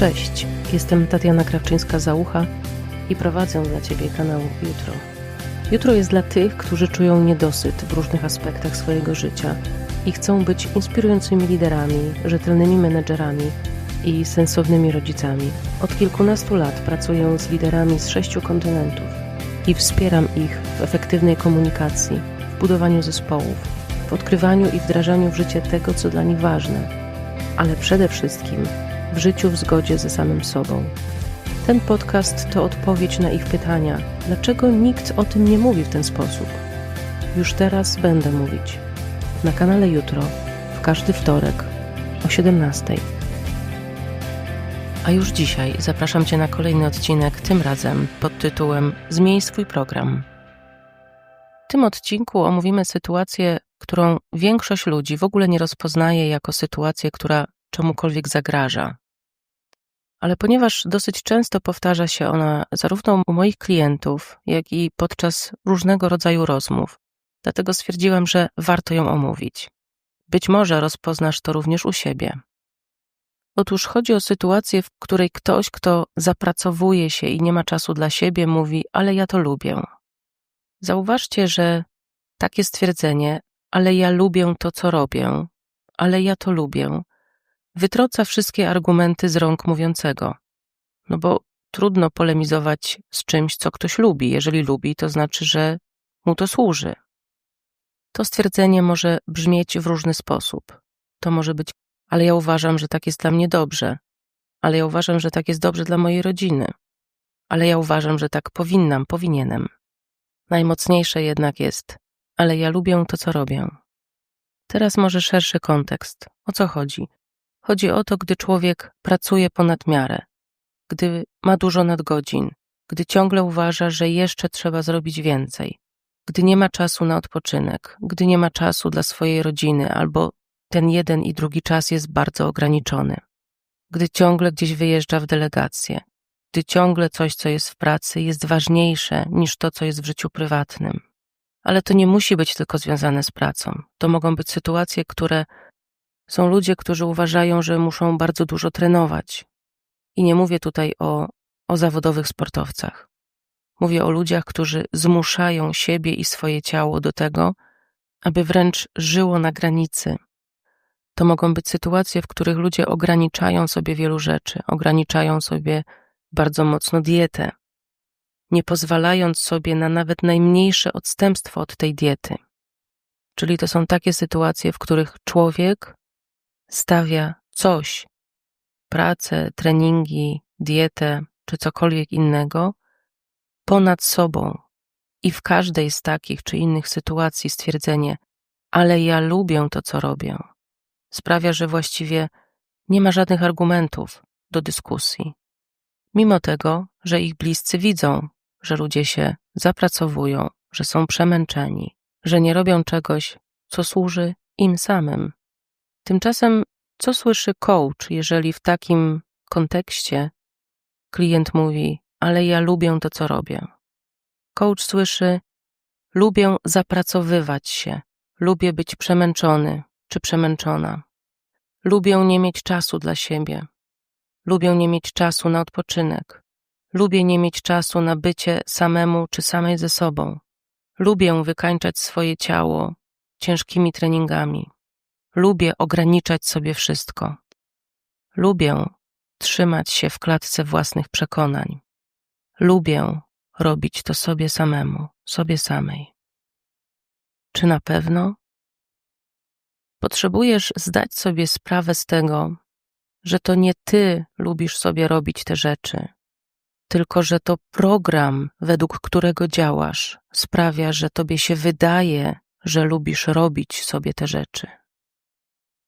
Cześć, jestem Tatiana Krawczyńska-Załucha i prowadzę dla Ciebie kanał Jutro. Jutro jest dla tych, którzy czują niedosyt w różnych aspektach swojego życia i chcą być inspirującymi liderami, rzetelnymi menedżerami i sensownymi rodzicami. Od kilkunastu lat pracuję z liderami z sześciu kontynentów i wspieram ich w efektywnej komunikacji, w budowaniu zespołów, w odkrywaniu i wdrażaniu w życie tego, co dla nich ważne, ale przede wszystkim w życiu w zgodzie ze samym sobą. Ten podcast to odpowiedź na ich pytania, dlaczego nikt o tym nie mówi w ten sposób. Już teraz będę mówić. Na kanale Jutro, w każdy wtorek o 17. A już dzisiaj zapraszam Cię na kolejny odcinek, tym razem pod tytułem Zmień swój program. W tym odcinku omówimy sytuację, którą większość ludzi w ogóle nie rozpoznaje jako sytuację, która czemukolwiek zagraża. Ale ponieważ dosyć często powtarza się ona zarówno u moich klientów, jak i podczas różnego rodzaju rozmów, dlatego stwierdziłam, że warto ją omówić. Być może rozpoznasz to również u siebie. Otóż chodzi o sytuację, w której ktoś, kto zapracowuje się i nie ma czasu dla siebie, mówi: Ale ja to lubię. Zauważcie, że takie stwierdzenie, ale ja lubię to, co robię, ale ja to lubię, wytroca wszystkie argumenty z rąk mówiącego. No bo trudno polemizować z czymś, co ktoś lubi. Jeżeli lubi, to znaczy, że mu to służy. To stwierdzenie może brzmieć w różny sposób. To może być, ale ja uważam, że tak jest dla mnie dobrze, ale ja uważam, że tak jest dobrze dla mojej rodziny, ale ja uważam, że tak powinnam, powinienem. Najmocniejsze jednak jest, ale ja lubię to, co robię. Teraz może szerszy kontekst. O co chodzi? Chodzi o to, gdy człowiek pracuje ponad miarę, gdy ma dużo nadgodzin, gdy ciągle uważa, że jeszcze trzeba zrobić więcej, gdy nie ma czasu na odpoczynek, gdy nie ma czasu dla swojej rodziny, albo ten jeden i drugi czas jest bardzo ograniczony, gdy ciągle gdzieś wyjeżdża w delegację, gdy ciągle coś, co jest w pracy, jest ważniejsze niż to, co jest w życiu prywatnym. Ale to nie musi być tylko związane z pracą. To mogą być sytuacje, które są ludzie, którzy uważają, że muszą bardzo dużo trenować. I nie mówię tutaj o, o zawodowych sportowcach. Mówię o ludziach, którzy zmuszają siebie i swoje ciało do tego, aby wręcz żyło na granicy. To mogą być sytuacje, w których ludzie ograniczają sobie wielu rzeczy, ograniczają sobie bardzo mocno dietę, nie pozwalając sobie na nawet najmniejsze odstępstwo od tej diety. Czyli to są takie sytuacje, w których człowiek stawia coś, pracę, treningi, dietę czy cokolwiek innego, ponad sobą. I w każdej z takich czy innych sytuacji stwierdzenie, ale ja lubię to, co robię, sprawia, że właściwie nie ma żadnych argumentów do dyskusji. Mimo tego, że ich bliscy widzą, że ludzie się zapracowują, że są przemęczeni, że nie robią czegoś, co służy im samym. Tymczasem, co słyszy coach, jeżeli w takim kontekście klient mówi: Ale ja lubię to, co robię? Coach słyszy: Lubię zapracowywać się, lubię być przemęczony czy przemęczona, lubię nie mieć czasu dla siebie, lubię nie mieć czasu na odpoczynek, lubię nie mieć czasu na bycie samemu czy samej ze sobą, lubię wykańczać swoje ciało ciężkimi treningami. Lubię ograniczać sobie wszystko. Lubię trzymać się w klatce własnych przekonań. Lubię robić to sobie samemu, sobie samej. Czy na pewno? Potrzebujesz zdać sobie sprawę z tego, że to nie ty lubisz sobie robić te rzeczy, tylko że to program, według którego działasz, sprawia, że tobie się wydaje, że lubisz robić sobie te rzeczy.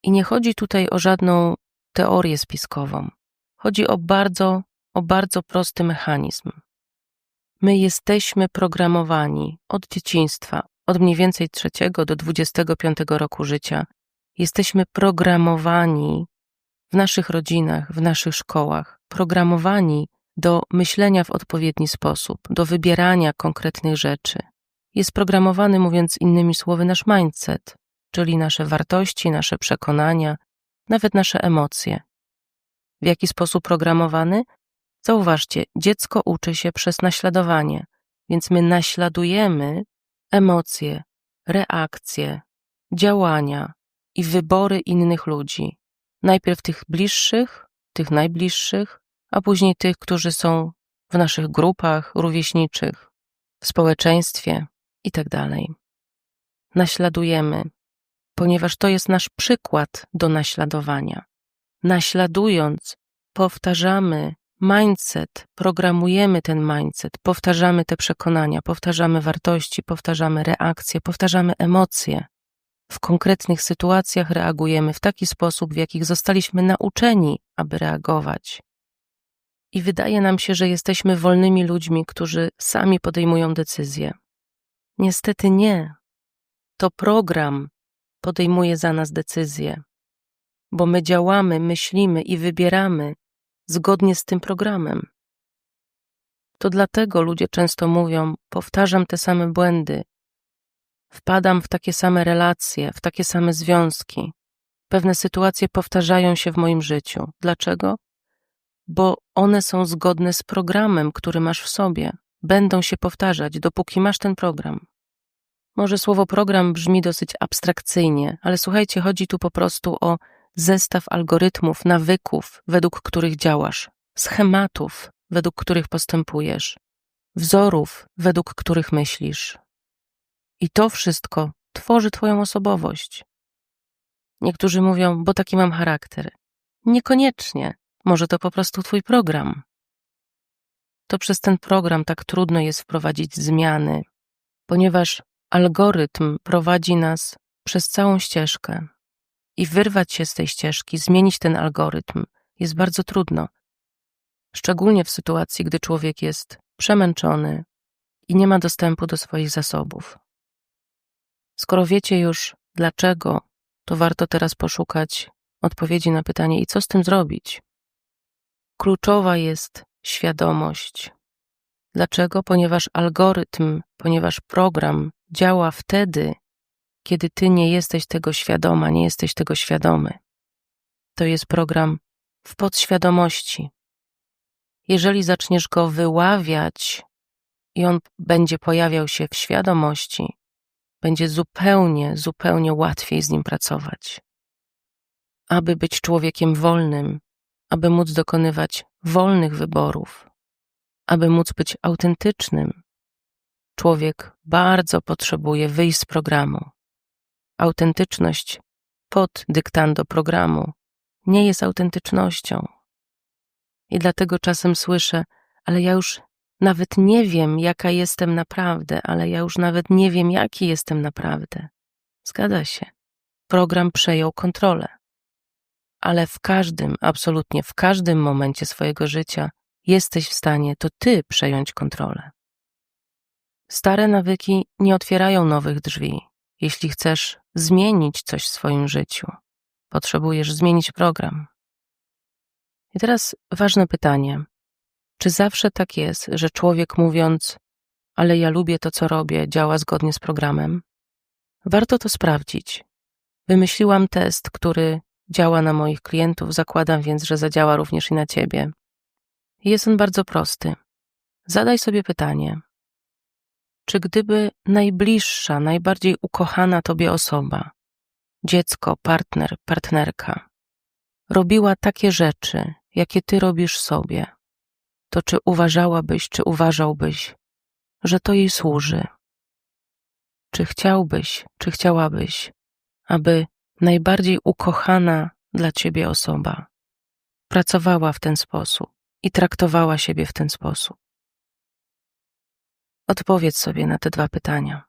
I nie chodzi tutaj o żadną teorię spiskową. Chodzi o bardzo, o bardzo prosty mechanizm. My jesteśmy programowani od dzieciństwa, od mniej więcej trzeciego do 25 roku życia. Jesteśmy programowani w naszych rodzinach, w naszych szkołach, programowani do myślenia w odpowiedni sposób, do wybierania konkretnych rzeczy. Jest programowany, mówiąc innymi słowy, nasz mindset, czyli nasze wartości, nasze przekonania, nawet nasze emocje. W jaki sposób programowany? Zauważcie, dziecko uczy się przez naśladowanie, więc my naśladujemy emocje, reakcje, działania i wybory innych ludzi. Najpierw tych bliższych, tych najbliższych, a później tych, którzy są w naszych grupach rówieśniczych, w społeczeństwie itd. Tak Naśladujemy, ponieważ to jest nasz przykład do naśladowania. Naśladując, powtarzamy mindset, programujemy ten mindset, powtarzamy te przekonania, powtarzamy wartości, powtarzamy reakcje, powtarzamy emocje. W konkretnych sytuacjach reagujemy w taki sposób, w jakich zostaliśmy nauczeni, aby reagować. I wydaje nam się, że jesteśmy wolnymi ludźmi, którzy sami podejmują decyzje. Niestety nie. To program podejmuje za nas decyzje, bo my działamy, myślimy i wybieramy zgodnie z tym programem. To dlatego ludzie często mówią: Powtarzam te same błędy, wpadam w takie same relacje, w takie same związki. Pewne sytuacje powtarzają się w moim życiu. Dlaczego? Bo one są zgodne z programem, który masz w sobie. Będą się powtarzać, dopóki masz ten program. Może słowo program brzmi dosyć abstrakcyjnie, ale słuchajcie, chodzi tu po prostu o zestaw algorytmów, nawyków, według których działasz, schematów, według których postępujesz, wzorów, według których myślisz. I to wszystko tworzy Twoją osobowość. Niektórzy mówią, bo taki mam charakter. Niekoniecznie. Może to po prostu Twój program. To przez ten program tak trudno jest wprowadzić zmiany, ponieważ algorytm prowadzi nas przez całą ścieżkę i wyrwać się z tej ścieżki, zmienić ten algorytm jest bardzo trudno. Szczególnie w sytuacji, gdy człowiek jest przemęczony i nie ma dostępu do swoich zasobów. Skoro wiecie już dlaczego, to warto teraz poszukać odpowiedzi na pytanie i co z tym zrobić. Kluczowa jest świadomość. Dlaczego? Ponieważ algorytm, ponieważ program działa wtedy, kiedy ty nie jesteś tego świadoma, nie jesteś tego świadomy. To jest program w podświadomości. Jeżeli zaczniesz go wyławiać i on będzie pojawiał się w świadomości, będzie zupełnie, zupełnie łatwiej z nim pracować. Aby być człowiekiem wolnym, aby móc dokonywać wolnych wyborów, aby móc być autentycznym, człowiek bardzo potrzebuje wyjść z programu. Autentyczność pod dyktando programu nie jest autentycznością. I dlatego czasem słyszę, ale ja już nawet nie wiem, jaka jestem naprawdę, ale ja już nawet nie wiem, jaki jestem naprawdę. Zgadza się. Program przejął kontrolę. Ale w każdym, absolutnie w każdym momencie swojego życia jesteś w stanie to ty przejąć kontrolę. Stare nawyki nie otwierają nowych drzwi. Jeśli chcesz zmienić coś w swoim życiu, potrzebujesz zmienić program. I teraz ważne pytanie: czy zawsze tak jest, że człowiek mówiąc, ale ja lubię to, co robię, działa zgodnie z programem? Warto to sprawdzić. Wymyśliłam test, który działa na moich klientów, zakładam więc, że zadziała również i na ciebie. Jest on bardzo prosty. Zadaj sobie pytanie: czy gdyby najbliższa, najbardziej ukochana tobie osoba, dziecko, partner, partnerka, robiła takie rzeczy, jakie ty robisz sobie, to czy uważałabyś, czy uważałbyś, że to jej służy? Czy chciałbyś, czy chciałabyś, aby najbardziej ukochana dla ciebie osoba pracowała w ten sposób i traktowała siebie w ten sposób? Odpowiedz sobie na te dwa pytania.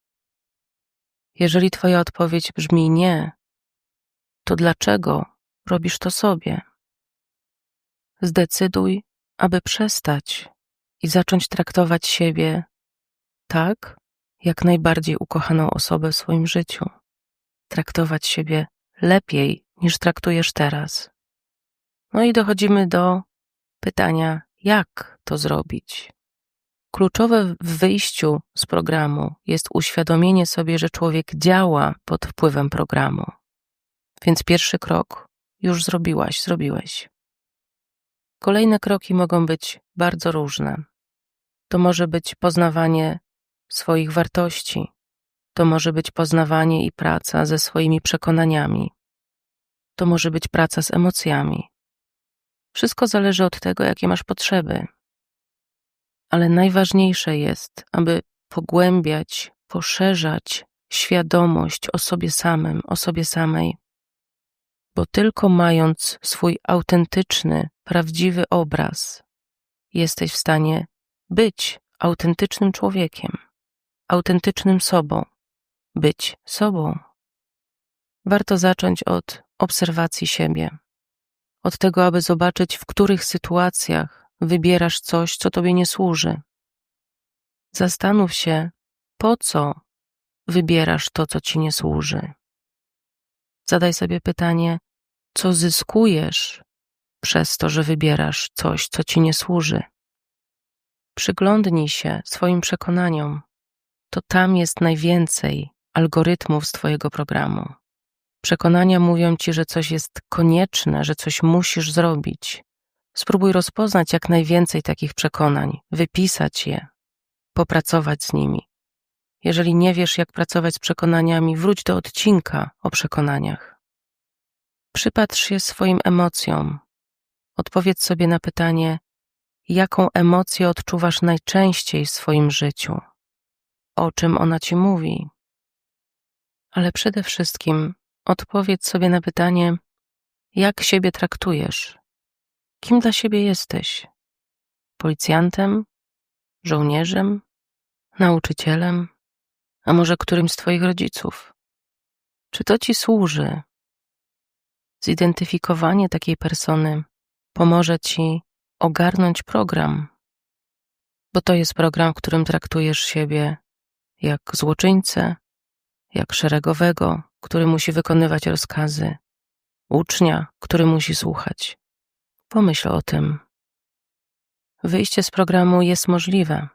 Jeżeli Twoja odpowiedź brzmi nie, to dlaczego robisz to sobie? Zdecyduj, aby przestać i zacząć traktować siebie tak, jak najbardziej ukochaną osobę w swoim życiu. Traktować siebie lepiej niż traktujesz teraz. No i dochodzimy do pytania, jak to zrobić? Kluczowe w wyjściu z programu jest uświadomienie sobie, że człowiek działa pod wpływem programu. Więc pierwszy krok już zrobiłaś, zrobiłeś. Kolejne kroki mogą być bardzo różne. To może być poznawanie swoich wartości, to może być poznawanie i praca ze swoimi przekonaniami, to może być praca z emocjami. Wszystko zależy od tego, jakie masz potrzeby. Ale najważniejsze jest, aby pogłębiać, poszerzać świadomość o sobie samym, o sobie samej, bo tylko mając swój autentyczny, prawdziwy obraz, jesteś w stanie być autentycznym człowiekiem, autentycznym sobą, być sobą. Warto zacząć od obserwacji siebie, od tego, aby zobaczyć, w których sytuacjach wybierasz coś, co tobie nie służy. Zastanów się, po co wybierasz to, co ci nie służy. Zadaj sobie pytanie, co zyskujesz przez to, że wybierasz coś, co ci nie służy. Przyglądnij się swoim przekonaniom. To tam jest najwięcej algorytmów z Twojego programu. Przekonania mówią Ci, że coś jest konieczne, że coś musisz zrobić. Spróbuj rozpoznać jak najwięcej takich przekonań, wypisać je, popracować z nimi. Jeżeli nie wiesz, jak pracować z przekonaniami, wróć do odcinka o przekonaniach. Przypatrz się swoim emocjom. Odpowiedz sobie na pytanie, jaką emocję odczuwasz najczęściej w swoim życiu, o czym ona ci mówi. Ale przede wszystkim odpowiedz sobie na pytanie, jak siebie traktujesz, kim dla siebie jesteś policjantem, żołnierzem, nauczycielem, a może którymś z Twoich rodziców? Czy to Ci służy? Zidentyfikowanie takiej persony pomoże Ci ogarnąć program, bo to jest program, w którym traktujesz siebie jak złoczyńcę, jak szeregowego, który musi wykonywać rozkazy, ucznia, który musi słuchać. Pomyśl o tym. Wyjście z programu jest możliwe,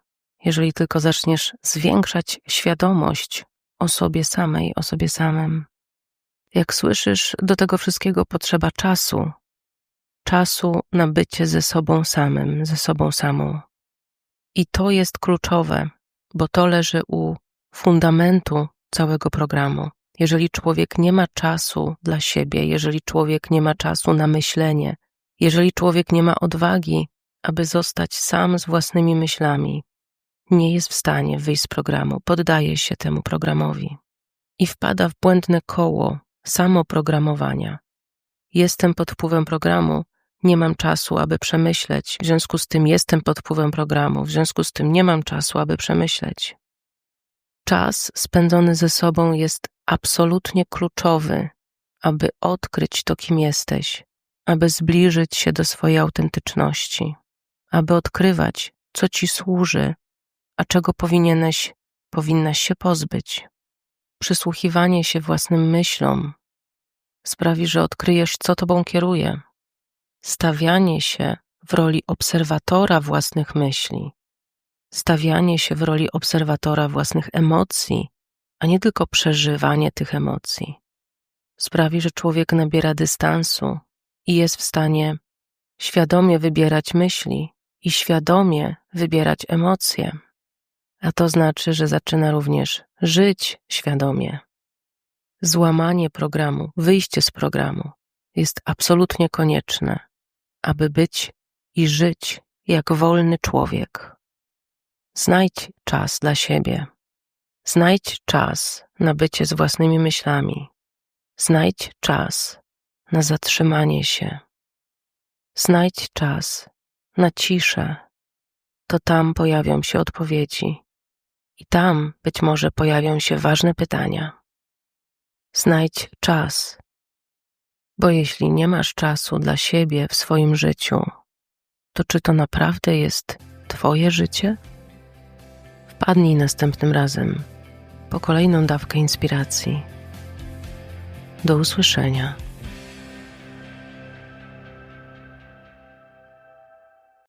jeżeli tylko zaczniesz zwiększać świadomość o sobie samej, o sobie samym. Jak słyszysz, do tego wszystkiego potrzeba czasu, czasu na bycie ze sobą samym, ze sobą samą. I to jest kluczowe, bo to leży u fundamentu całego programu. Jeżeli człowiek nie ma czasu dla siebie, jeżeli człowiek nie ma czasu na myślenie, jeżeli człowiek nie ma odwagi, aby zostać sam z własnymi myślami, nie jest w stanie wyjść z programu, poddaje się temu programowi i wpada w błędne koło samoprogramowania. Jestem pod wpływem programu, nie mam czasu, aby przemyśleć, w związku z tym jestem pod wpływem programu, w związku z tym nie mam czasu, aby przemyśleć. Czas spędzony ze sobą jest absolutnie kluczowy, aby odkryć to, kim jesteś, aby zbliżyć się do swojej autentyczności, aby odkrywać, co ci służy, a czego powinieneś, powinnaś się pozbyć. Przysłuchiwanie się własnym myślom sprawi, że odkryjesz, co tobą kieruje. Stawianie się w roli obserwatora własnych myśli, stawianie się w roli obserwatora własnych emocji, a nie tylko przeżywanie tych emocji, sprawi, że człowiek nabiera dystansu i jest w stanie świadomie wybierać myśli i świadomie wybierać emocje. A to znaczy, że zaczyna również żyć świadomie. Złamanie programu, wyjście z programu jest absolutnie konieczne, aby być i żyć jak wolny człowiek. Znajdź czas dla siebie. Znajdź czas na bycie z własnymi myślami. Znajdź czas na zatrzymanie się. Znajdź czas na ciszę. To tam pojawią się odpowiedzi i tam być może pojawią się ważne pytania. Znajdź czas, bo jeśli nie masz czasu dla siebie w swoim życiu, to czy to naprawdę jest Twoje życie? Wpadnij następnym razem po kolejną dawkę inspiracji. Do usłyszenia.